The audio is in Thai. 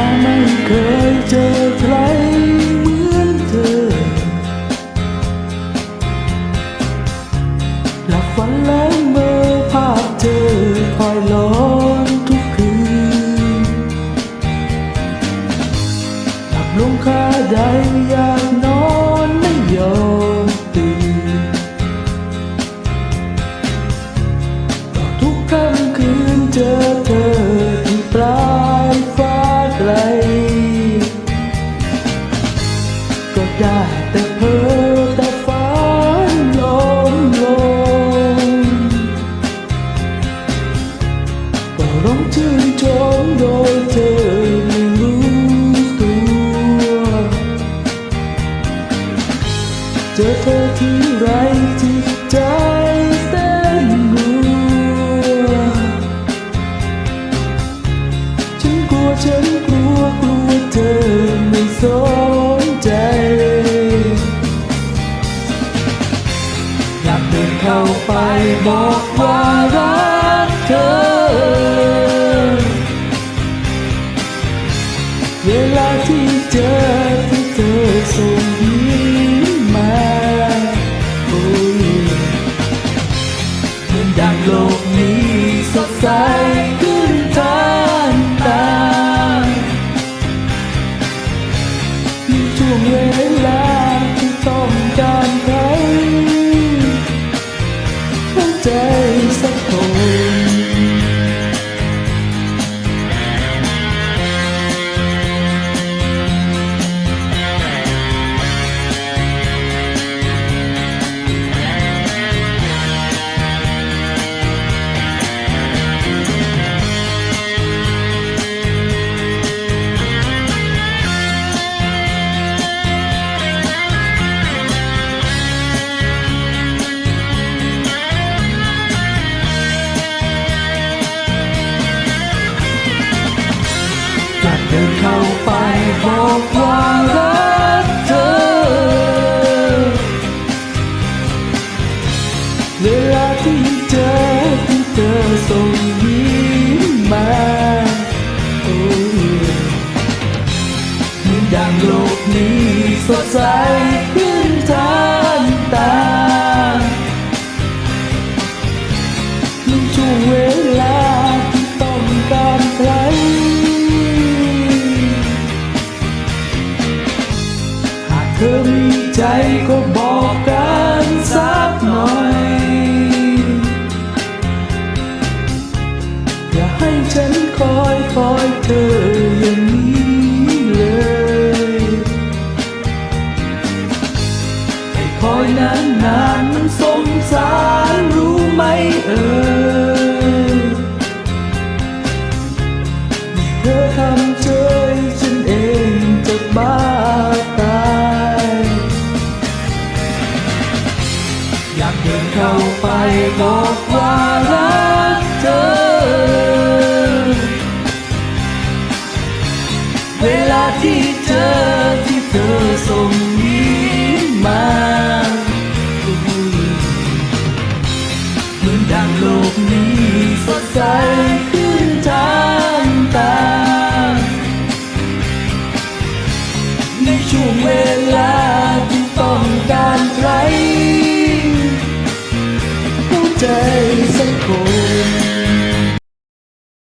มาไม่เคยเจอใครเหมือนเธอ หลับฝันแล้วเมื่อภาพเธอคอยล้อนทุกคืน หลับลงคาใดอยา ไกล ก็ได้แต่เพ้อแต่ฝันลมลงก็ร้องชื่นชมโดยเธอไม่รู้ตัว เจอเธอที่ไรจิตใจเต้นรัวฉันกลัวฉันกลัว สนใจอยากเดินเข้าไปบอกว่ารักเธอ เวลาที่เจอ นเข้าไปบอกว่ารักเธอ เวลาที่เจอที่เธอส่งยิ้มมาโอ้ยเหมือนดังโลกนี้สดใส ใจก็บอกกันสักหน่อย อย่าให้ฉันคอยคอยเธออย่างนี้เลยให้คอยนานนานมันสงสารรู้ไหมเอ่ยเธอทำเฉย อยากเดินเข้าไปบอกว่ารัก